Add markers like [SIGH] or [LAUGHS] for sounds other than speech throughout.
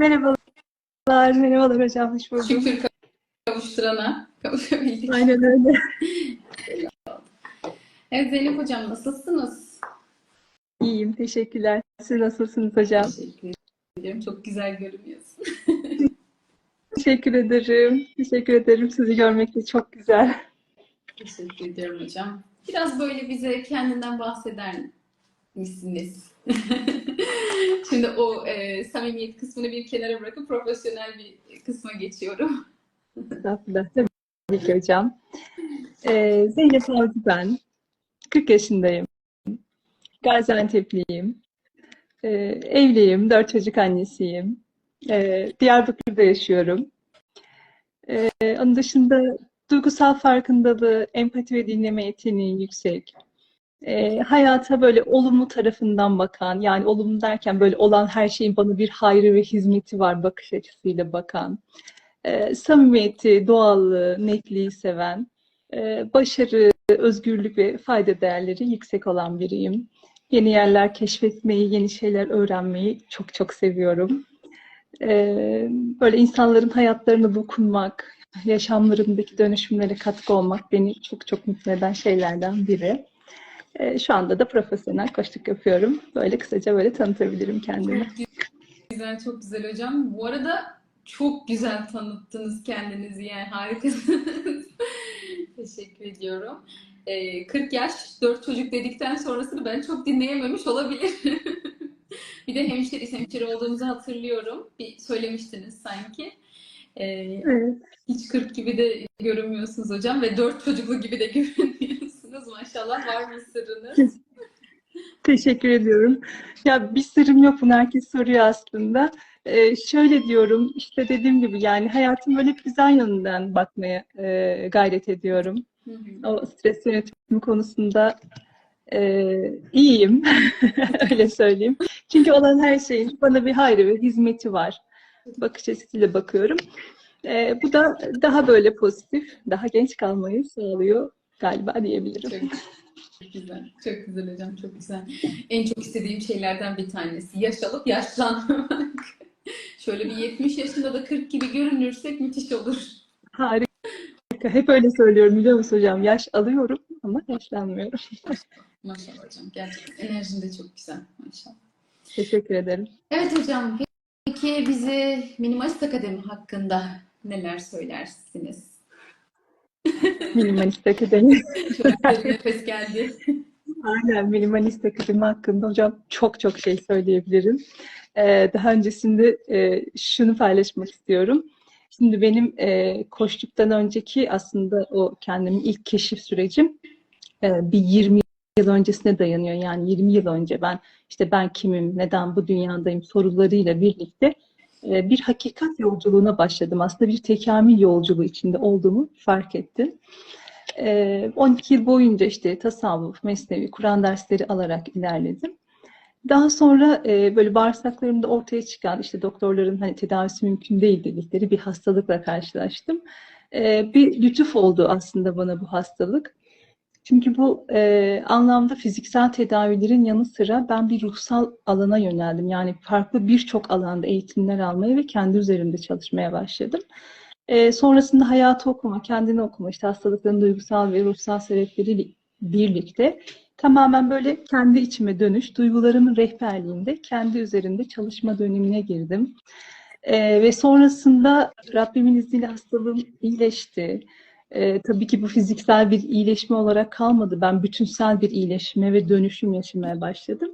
Merhabalar, merhabalar hocam. Hoş bulduk. Şükür kavuşturana kavuşabildik. Aynen öyle. Evet Zeynep Hocam nasılsınız? İyiyim, teşekkürler. Siz nasılsınız hocam? Teşekkür ederim. Çok güzel görünüyorsun. [LAUGHS] Teşekkür ederim. Teşekkür ederim. Sizi görmek de çok güzel. Teşekkür ediyorum hocam. Biraz böyle bize kendinden bahseder misiniz? [LAUGHS] [LAUGHS] Şimdi o e, samimiyet kısmını bir kenara bırakıp profesyonel bir kısma geçiyorum. Tabii ki hocam. Ee, Zeynep Avcı ben. 40 yaşındayım. Gaziantep'liyim. Ee, evliyim. Dört çocuk annesiyim. Ee, Diyarbakır'da yaşıyorum. Ee, onun dışında duygusal farkındalığı, empati ve dinleme yeteneği yüksek. Ee, hayata böyle olumlu tarafından bakan, yani olumlu derken böyle olan her şeyin bana bir hayrı ve hizmeti var bakış açısıyla bakan, e, samimiyeti, doğallığı, netliği seven, e, başarı, özgürlük ve fayda değerleri yüksek olan biriyim. Yeni yerler keşfetmeyi, yeni şeyler öğrenmeyi çok çok seviyorum. E, böyle insanların hayatlarına dokunmak, yaşamlarındaki dönüşümlere katkı olmak beni çok çok mutlu eden şeylerden biri. E, şu anda da profesyonel koçluk yapıyorum. Böyle kısaca böyle tanıtabilirim kendimi. Güzel, çok güzel hocam. Bu arada çok güzel tanıttınız kendinizi yani harikasınız. [LAUGHS] Teşekkür ediyorum. Ee, 40 yaş, 4 çocuk dedikten sonrasını ben çok dinleyememiş olabilirim. [LAUGHS] Bir de hemşeri, hemşeri olduğumuzu hatırlıyorum. Bir söylemiştiniz sanki. Ee, Evet. hiç 40 gibi de görünmüyorsunuz hocam ve 4 çocuklu gibi de [LAUGHS] görünmüyorsunuz. Maşallah var mı sırrınız? [LAUGHS] Teşekkür ediyorum. Ya bir sırrım yok bunu herkes soruyor aslında. Ee, şöyle diyorum işte dediğim gibi yani hayatım böyle güzel yanından bakmaya e, gayret ediyorum. Hı hı. O stres yönetimi konusunda e, iyiyim. [LAUGHS] Öyle söyleyeyim. Çünkü olan her şeyin bana bir hayrı ve hizmeti var. Bakış açısıyla bakıyorum. E, bu da daha böyle pozitif, daha genç kalmayı sağlıyor galiba diyebilirim. Çok çok güzel. Çok güzel hocam. Çok güzel. En çok istediğim şeylerden bir tanesi. Yaş alıp yaşlanmamak. Şöyle bir 70 yaşında da 40 gibi görünürsek müthiş olur. Harika. Hep öyle söylüyorum biliyor musun hocam? Yaş alıyorum ama yaşlanmıyorum. Maşallah hocam. Gerçekten enerjin de çok güzel. Maşallah. Teşekkür ederim. Evet hocam. Peki bize Minimalist Akademi hakkında neler söylersiniz? [LAUGHS] Minimalist Akademi. Çok nefes geldi. Aynen Minimalist Akademi hakkında hocam çok çok şey söyleyebilirim. Ee, daha öncesinde e, şunu paylaşmak istiyorum. Şimdi benim e, koştuktan önceki aslında o kendimin ilk keşif sürecim e, bir 20 yıl öncesine dayanıyor. Yani 20 yıl önce ben işte ben kimim, neden bu dünyadayım sorularıyla birlikte e, bir hakikat yolculuğuna başladım. Aslında bir tekamül yolculuğu içinde olduğumu fark ettim. E, 12 yıl boyunca işte tasavvuf, mesnevi, Kur'an dersleri alarak ilerledim. Daha sonra e, böyle bağırsaklarımda ortaya çıkan işte doktorların hani tedavisi mümkün değil dedikleri bir hastalıkla karşılaştım. E, bir lütuf oldu aslında bana bu hastalık. Çünkü bu e, anlamda fiziksel tedavilerin yanı sıra ben bir ruhsal alana yöneldim. Yani farklı birçok alanda eğitimler almaya ve kendi üzerimde çalışmaya başladım. E, sonrasında hayatı okuma, kendini okuma, işte hastalıkların duygusal ve ruhsal sebepleriyle birlikte tamamen böyle kendi içime dönüş, duygularımın rehberliğinde kendi üzerinde çalışma dönemine girdim. E, ve sonrasında Rabbimin izniyle hastalığım iyileşti. E, tabii ki bu fiziksel bir iyileşme olarak kalmadı. Ben bütünsel bir iyileşme ve dönüşüm yaşamaya başladım.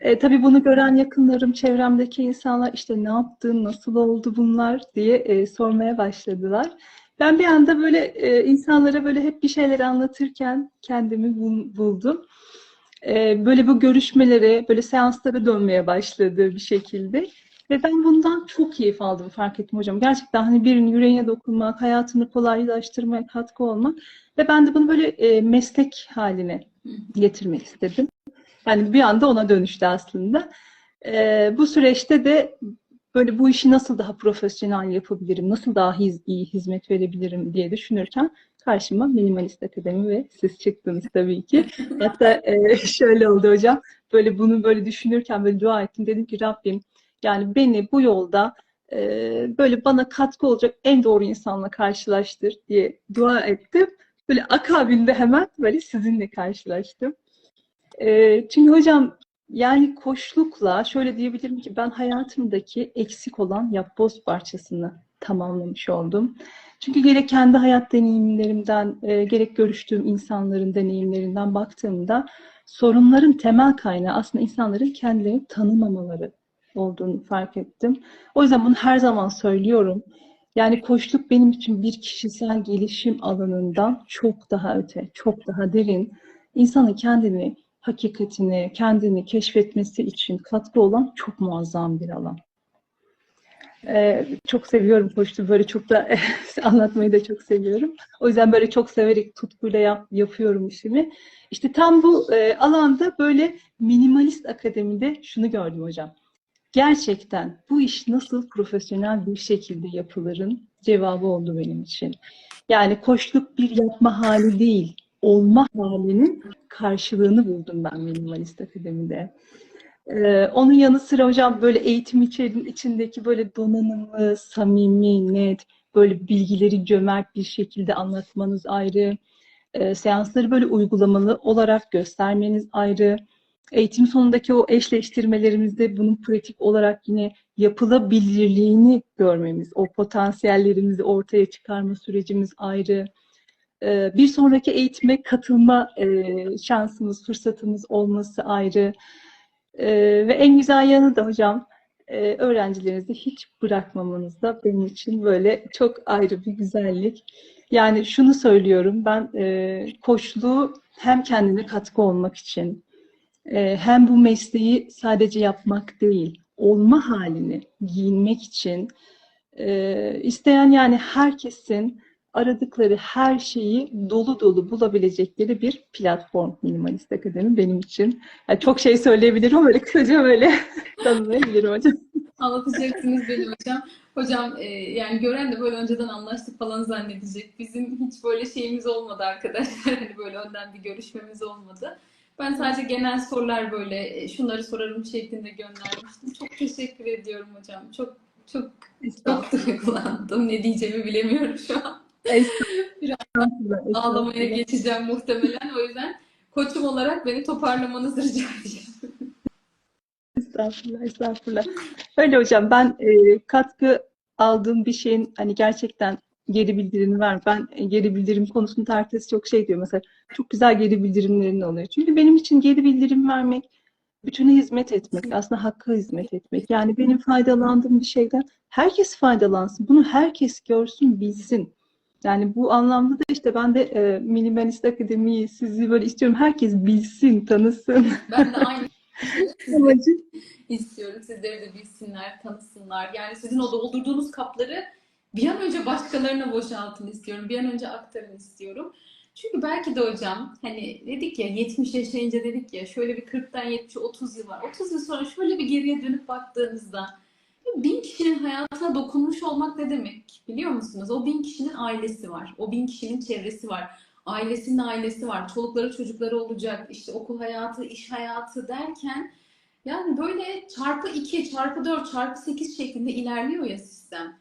E, tabii bunu gören yakınlarım, çevremdeki insanlar işte ne yaptın, nasıl oldu bunlar diye e, sormaya başladılar. Ben bir anda böyle e, insanlara böyle hep bir şeyler anlatırken kendimi bul- buldum. E, böyle bu görüşmelere, böyle seanslara dönmeye başladı bir şekilde. Ve ben bundan çok keyif aldım fark ettim hocam. Gerçekten hani birinin yüreğine dokunmak, hayatını kolaylaştırmaya katkı olmak. Ve ben de bunu böyle e, meslek haline getirmek istedim. Yani bir anda ona dönüştü aslında. E, bu süreçte de böyle bu işi nasıl daha profesyonel yapabilirim, nasıl daha hiz- iyi hizmet verebilirim diye düşünürken karşıma Minimalist Akademi ve siz çıktınız tabii ki. Hatta e, [LAUGHS] şöyle oldu hocam, böyle bunu böyle düşünürken böyle dua ettim. Dedim ki Rabbim yani beni bu yolda e, böyle bana katkı olacak en doğru insanla karşılaştır diye dua ettim. Böyle akabinde hemen böyle sizinle karşılaştım. E, çünkü hocam yani koçlukla şöyle diyebilirim ki ben hayatımdaki eksik olan yapboz parçasını tamamlamış oldum. Çünkü gerek kendi hayat deneyimlerimden, e, gerek görüştüğüm insanların deneyimlerinden baktığımda sorunların temel kaynağı aslında insanların kendilerini tanımamaları olduğunu fark ettim. O yüzden bunu her zaman söylüyorum. Yani koçluk benim için bir kişisel gelişim alanından çok daha öte, çok daha derin. İnsanın kendini, hakikatini, kendini keşfetmesi için katkı olan çok muazzam bir alan. Ee, çok seviyorum koçluğu. Böyle çok da [LAUGHS] anlatmayı da çok seviyorum. O yüzden böyle çok severek tutkuyla yap, yapıyorum işimi. İşte tam bu e, alanda böyle minimalist akademide şunu gördüm hocam. Gerçekten bu iş nasıl profesyonel bir şekilde yapılırın cevabı oldu benim için. Yani koçluk bir yapma hali değil, olma halinin karşılığını buldum ben minimalist akademide. Ee, onun yanı sıra hocam böyle eğitim içindeki böyle donanımlı, samimi, net, böyle bilgileri cömert bir şekilde anlatmanız ayrı. Ee, seansları böyle uygulamalı olarak göstermeniz ayrı. Eğitim sonundaki o eşleştirmelerimizde bunun pratik olarak yine yapılabilirliğini görmemiz, o potansiyellerimizi ortaya çıkarma sürecimiz ayrı. Ee, Bir sonraki eğitime katılma e, şansımız, fırsatımız olması ayrı. Ee, Ve en güzel yanı da hocam, e, öğrencilerinizi hiç bırakmamanız da benim için böyle çok ayrı bir güzellik. Yani şunu söylüyorum, ben e, koçluğu hem kendine katkı olmak için, e, hem bu mesleği sadece yapmak değil, olma halini giyinmek için e, isteyen yani herkesin aradıkları her şeyi dolu dolu bulabilecekleri bir platform Minimalist Akademi benim için. Yani çok şey söyleyebilirim ama böyle kısaca böyle [LAUGHS] tanımlayabilirim hocam. Anlatacaksınız beni hocam. Hocam e, yani gören de böyle önceden anlaştık falan zannedecek. Bizim hiç böyle şeyimiz olmadı arkadaşlar. [LAUGHS] Hani böyle önden bir görüşmemiz olmadı. Ben sadece genel sorular böyle e, şunları sorarım şeklinde göndermiştim. Çok teşekkür ediyorum hocam. Çok çok çok duygulandım. Ne diyeceğimi bilemiyorum şu an. Estağfurullah, Ağlamaya geçeceğim muhtemelen. O yüzden koçum olarak beni toparlamanızı rica edeceğim. Estağfurullah, estağfurullah. Öyle hocam ben e, katkı aldığım bir şeyin hani gerçekten geri bildirimi var. Ben e, geri bildirim konusunda herkes çok şey diyor mesela çok güzel geri bildirimlerin oluyor. Çünkü benim için geri bildirim vermek bütüne hizmet etmek, aslında hakka hizmet etmek. Yani benim faydalandığım bir şeyden herkes faydalansın. Bunu herkes görsün, bilsin. Yani bu anlamda da işte ben de e, Minimalist Akademi'yi sizi böyle istiyorum. Herkes bilsin, tanısın. Ben de aynı [LAUGHS] Amacım istiyorum. Sizleri de bilsinler, tanısınlar. Yani sizin o doldurduğunuz kapları bir an önce başkalarına boşaltın istiyorum. Bir an önce aktarın istiyorum. Çünkü belki de hocam hani dedik ya 70 yaşayınca dedik ya şöyle bir 40'tan 70'e 30 yıl var. 30 yıl sonra şöyle bir geriye dönüp baktığınızda bin kişinin hayatına dokunmuş olmak ne demek biliyor musunuz? O bin kişinin ailesi var. O bin kişinin çevresi var. Ailesinin ailesi var. Çolukları çocukları olacak. İşte okul hayatı, iş hayatı derken yani böyle çarpı 2, çarpı 4, çarpı 8 şeklinde ilerliyor ya sistem.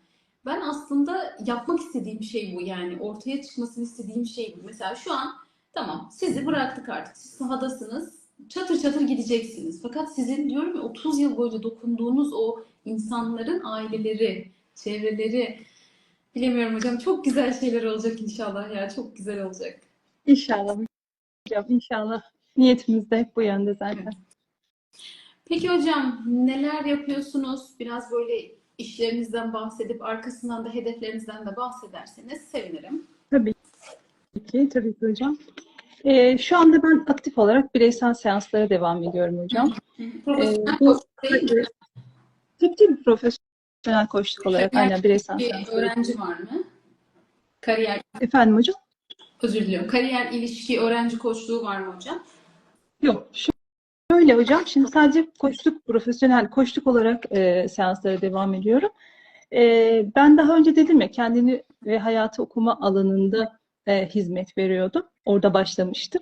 Ben aslında yapmak istediğim şey bu yani. Ortaya çıkmasını istediğim şey bu. Mesela şu an tamam sizi bıraktık artık. Siz sahadasınız. Çatır çatır gideceksiniz. Fakat sizin diyorum ya 30 yıl boyunca dokunduğunuz o insanların aileleri, çevreleri bilemiyorum hocam çok güzel şeyler olacak inşallah ya. Çok güzel olacak. İnşallah hocam, inşallah. Niyetimiz de hep bu yönde zaten. Peki hocam neler yapıyorsunuz? Biraz böyle işlerinizden bahsedip arkasından da hedeflerinizden de bahsederseniz sevinirim. Tabii ki, tabii ki hocam. Ee, şu anda ben aktif olarak bireysel seanslara devam ediyorum hocam. Profesyonel Ee, bu-? Tabii tabii profesyonel koçluk olarak Kariyer aynen bireysel bir seanslar. öğrenci var mı? Kariyer, Efendim hocam? özür diliyorum. Kariyer ilişki öğrenci koçluğu var mı hocam? Yok. Şöyle hocam, şimdi sadece koçluk, profesyonel koçluk olarak e, seanslara devam ediyorum. E, ben daha önce dedim ya kendini ve hayatı okuma alanında e, hizmet veriyordum. Orada başlamıştım.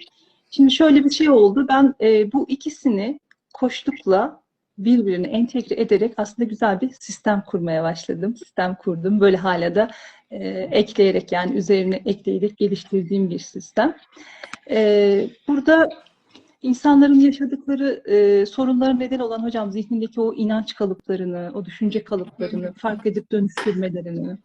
Şimdi şöyle bir şey oldu. Ben e, bu ikisini koçlukla birbirini entegre ederek aslında güzel bir sistem kurmaya başladım. Sistem kurdum. Böyle hala da e, ekleyerek yani üzerine ekleyerek geliştirdiğim bir sistem. E, burada insanların yaşadıkları e, sorunların neden olan hocam zihnindeki o inanç kalıplarını, o düşünce kalıplarını fark edip dönüştürmelerini,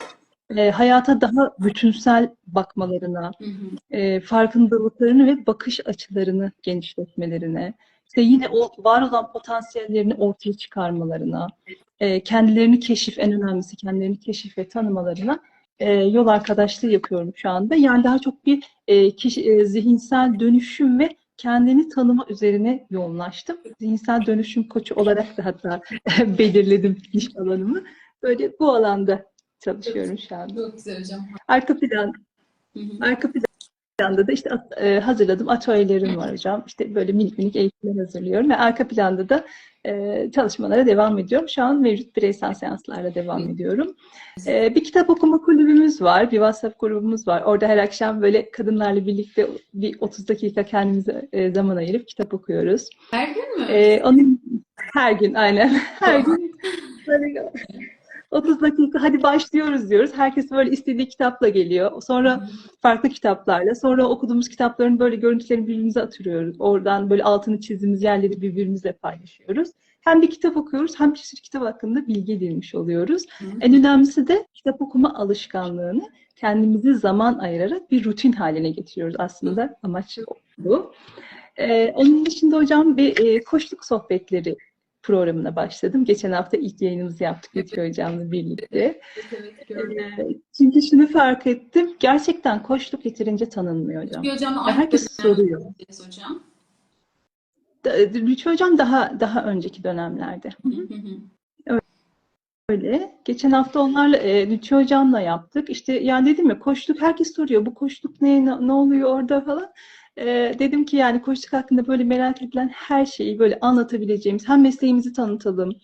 e, hayata daha bütünsel bakmalarına, Hı hı. e, farkındalıklarını ve bakış açılarını genişletmelerine, işte yine o var olan potansiyellerini ortaya çıkarmalarına, e, kendilerini keşif, en önemlisi kendilerini keşif ve tanımalarına e, yol arkadaşlığı yapıyorum şu anda. Yani daha çok bir e, kişi, e, zihinsel dönüşüm ve kendini tanıma üzerine yoğunlaştım. Zihinsel dönüşüm koçu olarak da hatta [LAUGHS] belirledim iş alanımı. Böyle bu alanda çalışıyorum şu anda. Çok güzel hocam. Arka plan Hı hı. Arka planda da işte e, hazırladığım atölyelerim var hocam. İşte böyle minik minik eğitimler hazırlıyorum ve arka planda da e, çalışmalara devam ediyorum. Şu an mevcut bireysel seanslarla devam ediyorum. E, bir kitap okuma kulübümüz var, bir WhatsApp grubumuz var. Orada her akşam böyle kadınlarla birlikte bir 30 dakika kendimize e, zaman ayırıp kitap okuyoruz. Her gün mü? E, onun her gün aynen her gün böyle [LAUGHS] 30 dakika hadi başlıyoruz diyoruz. Herkes böyle istediği kitapla geliyor. Sonra farklı kitaplarla. Sonra okuduğumuz kitapların böyle görüntülerini birbirimize atıyoruz. Oradan böyle altını çizdiğimiz yerleri birbirimizle paylaşıyoruz. Hem bir kitap okuyoruz hem bir sürü kitap hakkında bilgi edinmiş oluyoruz. Hı. En önemlisi de kitap okuma alışkanlığını kendimizi zaman ayırarak bir rutin haline getiriyoruz aslında. Amaç bu. Ee, onun dışında hocam bir e, koçluk sohbetleri programına başladım. Geçen hafta ilk yayınımızı yaptık Lütfü Hocam'la birlikte. Evet, evet, çünkü şunu fark ettim. Gerçekten koçluk yeterince tanınmıyor hocam. Ya aynı herkes soruyor. hocam. Da- Lütfü Hocam daha daha önceki dönemlerde. Hı hı hı. Öyle. Geçen hafta onlarla e, Lütfü Hocam'la yaptık. İşte yani dedim ya koçluk herkes soruyor. Bu koçluk ne, ne, ne oluyor orada falan. E, dedim ki yani koçluk hakkında böyle merak edilen her şeyi böyle anlatabileceğimiz hem mesleğimizi tanıtalım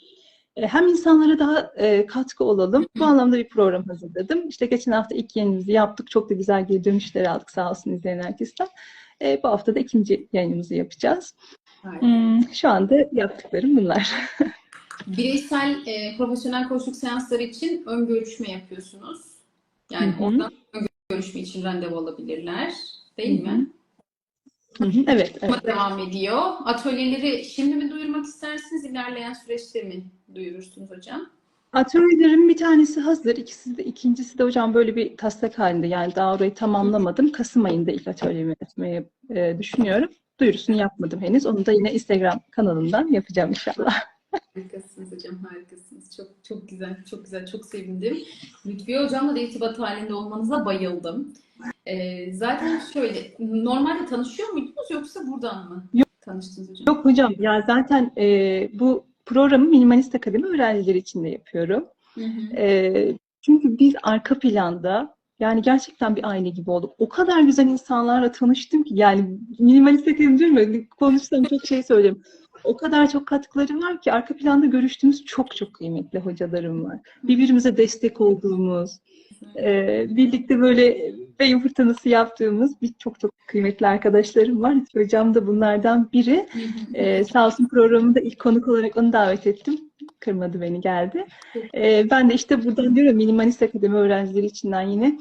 e, hem insanlara daha e, katkı olalım. Bu anlamda bir program hazırladım. İşte geçen hafta ilk yayınımızı yaptık. Çok da güzel geri dönüşler aldık sağ olsun izleyen herkesten. E, bu hafta da ikinci yayınımızı yapacağız. Harika. Hmm, şu anda yaptıklarım bunlar. [LAUGHS] Bireysel e, profesyonel koçluk seansları için ön görüşme yapıyorsunuz. Yani Hı hı. oradan ön görüşme için randevu alabilirler. Değil Hı hı. mi? Hı hı, evet, evet. Devam ediyor. Atölyeleri şimdi mi duyurmak istersiniz? İlerleyen süreçte mi duyurursunuz hocam? Atölyelerin bir tanesi hazır. İkisi de, ikincisi de hocam böyle bir taslak halinde. Yani daha orayı tamamlamadım. Kasım ayında ilk atölyemi etmeyi e, düşünüyorum. Duyurusunu yapmadım henüz. Onu da yine Instagram kanalından yapacağım inşallah. [LAUGHS] Harikasınız hocam, harikasınız. Çok çok güzel, çok güzel, çok sevindim. Lütfiye hocamla da irtibat halinde olmanıza bayıldım. Ee, zaten şöyle, normalde tanışıyor muydunuz yoksa buradan mı Yok. tanıştınız hocam? Yok hocam ya zaten e, bu programı Minimalist Akademi öğrencileri için de yapıyorum. Hı hı. E, çünkü biz arka planda yani gerçekten bir aile gibi olduk. O kadar güzel insanlarla tanıştım ki yani minimalist akademi diyorum konuşsam çok şey söyleyeyim. O kadar çok katkıları var ki arka planda görüştüğümüz çok çok kıymetli hocalarım var. Birbirimize destek olduğumuz, e, birlikte böyle beyin fırtınası yaptığımız bir çok çok kıymetli arkadaşlarım var. Hocam da bunlardan biri. Ee, sağ olsun programında ilk konuk olarak onu davet ettim. Kırmadı beni geldi. Ee, ben de işte buradan diyorum Minimalist Akademi öğrencileri içinden yine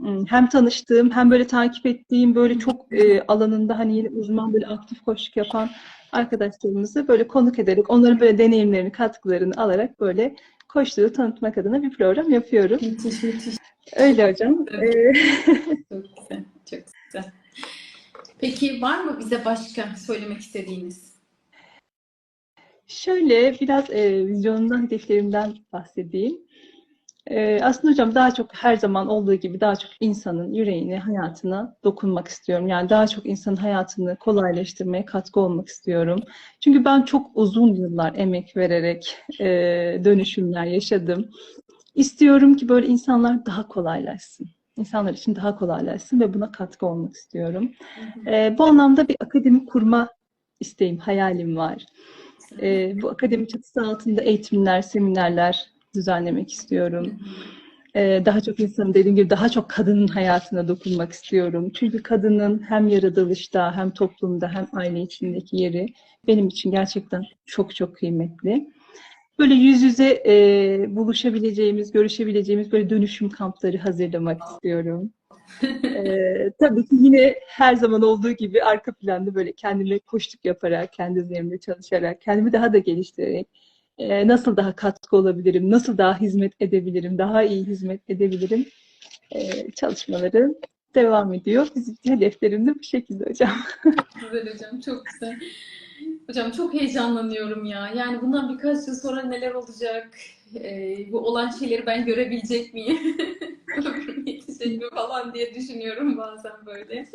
ım, hem tanıştığım hem böyle takip ettiğim böyle çok e, alanında hani yine uzman böyle aktif koşuk yapan arkadaşlarımızı böyle konuk ederek onların böyle deneyimlerini, katkılarını alarak böyle koştuğu tanıtmak adına bir program yapıyorum. Müthiş, müthiş. Öyle hocam. Evet. Ee, Çok güzel, çok güzel. Peki var mı bize başka söylemek istediğiniz? Şöyle biraz e, vizyonumdan, hedeflerimden bahsedeyim. E, aslında hocam daha çok her zaman olduğu gibi daha çok insanın yüreğine, hayatına dokunmak istiyorum. Yani daha çok insanın hayatını kolaylaştırmaya katkı olmak istiyorum. Çünkü ben çok uzun yıllar emek vererek e, dönüşümler yaşadım. İstiyorum ki böyle insanlar daha kolaylaşsın. İnsanlar için daha kolaylaşsın ve buna katkı olmak istiyorum. Hı hı. E, bu anlamda bir akademi kurma isteğim, hayalim var. Ee, bu akademi çatısı altında eğitimler, seminerler düzenlemek istiyorum. Ee, daha çok insanın dediğim gibi daha çok kadının hayatına dokunmak istiyorum. Çünkü kadının hem yaratılışta hem toplumda hem aile içindeki yeri benim için gerçekten çok çok kıymetli. Böyle yüz yüze e, buluşabileceğimiz, görüşebileceğimiz böyle dönüşüm kampları hazırlamak istiyorum. Ee, [LAUGHS] tabii ki yine her zaman olduğu gibi arka planda böyle kendime koştuk yaparak, kendi üzerimde çalışarak, kendimi daha da geliştirerek e, nasıl daha katkı olabilirim, nasıl daha hizmet edebilirim, daha iyi hizmet edebilirim e, çalışmaları devam ediyor. Bizim hedeflerim de bu şekilde hocam. Güzel hocam, çok güzel. Hocam çok heyecanlanıyorum ya. Yani bundan birkaç yıl sonra neler olacak? Ee, bu olan şeyleri ben görebilecek miyim? [LAUGHS] Ömrüm yetecek mi falan diye düşünüyorum bazen böyle.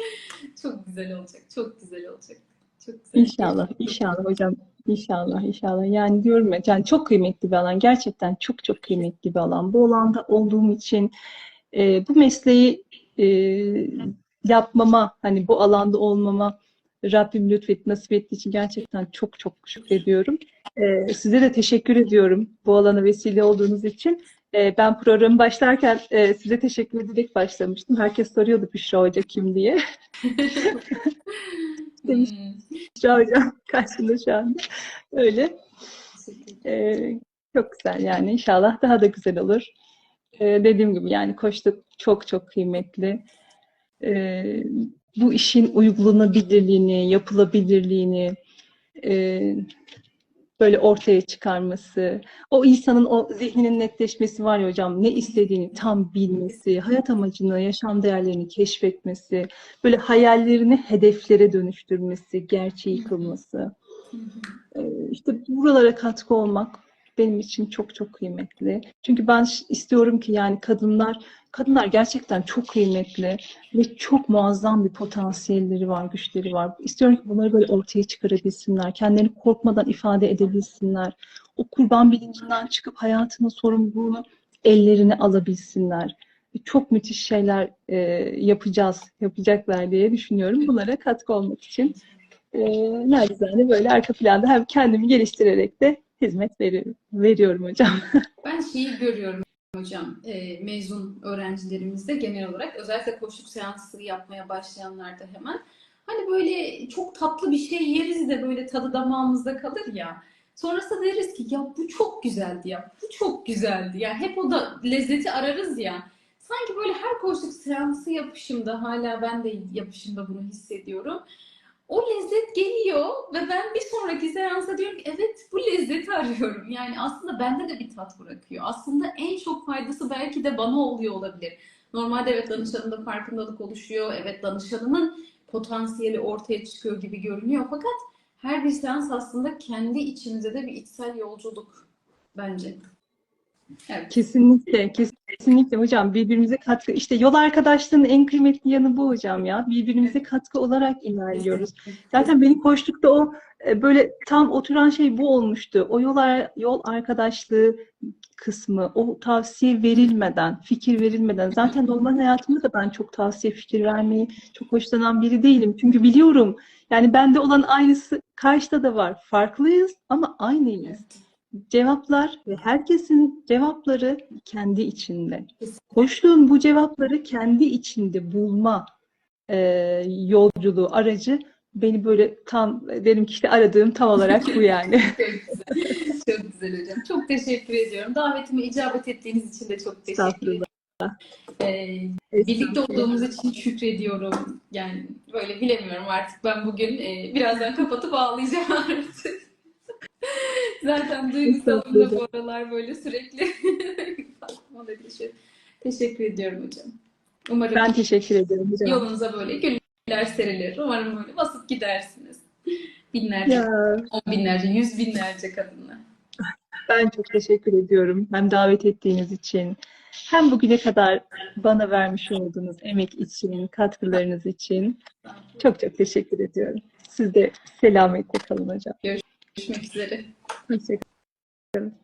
Çok güzel olacak, çok güzel olacak. Çok güzel. İnşallah, inşallah hocam. İnşallah, inşallah. Yani diyorum ya, yani çok kıymetli bir alan. Gerçekten çok çok kıymetli bir alan. Bu alanda olduğum için e, bu mesleği e, yapmama, hani bu alanda olmama Rabbim lütfetti, nasip ettiği için gerçekten çok çok şükrediyorum. E, size de teşekkür ediyorum bu alana vesile olduğunuz için. E, ben programı başlarken e, size teşekkür ederek başlamıştım. Herkes soruyordu Büşra Hoca kim diye. [LAUGHS] Demiş. Büşra Hocam karşımda şu anda. Öyle. Ee, çok güzel yani inşallah daha da güzel olur. Ee, dediğim gibi yani koçluk çok çok kıymetli. Ee, bu işin uygulanabilirliğini, yapılabilirliğini e, böyle ortaya çıkarması, o insanın o zihninin netleşmesi var ya hocam, ne istediğini tam bilmesi, hayat amacını, yaşam değerlerini keşfetmesi, böyle hayallerini hedeflere dönüştürmesi, gerçeği kılması. Ee, İşte buralara katkı olmak benim için çok çok kıymetli. Çünkü ben istiyorum ki yani kadınlar kadınlar gerçekten çok kıymetli ve çok muazzam bir potansiyelleri var, güçleri var. İstiyorum ki bunları böyle ortaya çıkarabilsinler, kendilerini korkmadan ifade edebilsinler. O kurban bilincinden çıkıp hayatının sorumluluğunu ellerine alabilsinler. Çok müthiş şeyler e, yapacağız, yapacaklar diye düşünüyorum. Bunlara katkı olmak için e, nacizane böyle arka planda hem kendimi geliştirerek de hizmet veriyorum, veriyorum hocam. Ben şeyi görüyorum hocam, e, mezun öğrencilerimizde genel olarak özellikle koşuk seansı yapmaya başlayanlarda hemen hani böyle çok tatlı bir şey yeriz de böyle tadı damağımızda kalır ya. Sonrasında deriz ki ya bu çok güzeldi ya, bu çok güzeldi ya. Hep o da lezzeti ararız ya. Sanki böyle her koşuk seansı yapışımda hala ben de yapışımda bunu hissediyorum. O lezzet geliyor ve ben bir sonraki seansa diyorum ki evet bu lezzeti arıyorum. Yani aslında bende de bir tat bırakıyor. Aslında en çok faydası belki de bana oluyor olabilir. Normalde evet danışanında farkındalık oluşuyor. Evet danışanının potansiyeli ortaya çıkıyor gibi görünüyor. Fakat her bir seans aslında kendi içimize de bir içsel yolculuk bence. Evet. Kesinlikle, kesinlikle hocam birbirimize katkı. İşte yol arkadaşlığının en kıymetli yanı bu hocam ya. Birbirimize katkı olarak ilerliyoruz. Zaten benim koştukta o e, böyle tam oturan şey bu olmuştu. O yol, yol arkadaşlığı kısmı, o tavsiye verilmeden, fikir verilmeden. Zaten normal hayatımda da ben çok tavsiye fikir vermeyi çok hoşlanan biri değilim. Çünkü biliyorum yani bende olan aynısı karşıda da var. Farklıyız ama aynıyız. Cevaplar ve herkesin cevapları kendi içinde. Koçluğun bu cevapları kendi içinde bulma e, yolculuğu, aracı beni böyle tam derim ki işte aradığım tam olarak bu yani. [LAUGHS] Çok güzel. Çok güzel hocam. Çok teşekkür ediyorum. Davetime icabet ettiğiniz için de çok teşekkür ederim. Ee, birlikte olduğumuz için şükrediyorum. Yani böyle bilemiyorum artık ben bugün e, birazdan kapatıp ağlayacağım [LAUGHS] artık. Zaten duygusalım da bu aralar böyle sürekli [LAUGHS] düşüyor. Teşekkür ediyorum hocam. Umarım Ben teşekkür ederim hocam. yolunuza böyle güller serilir. Umarım böyle basıp gidersiniz. Binlerce, Ya, on binlerce, yüz binlerce kadınla. ben çok teşekkür ediyorum. Hem davet ettiğiniz için, hem bugüne kadar bana vermiş olduğunuz emek için, katkılarınız için çok çok teşekkür ediyorum. Siz de selametle kalın hocam. Görüşmek üzere. Teşekkür ederim.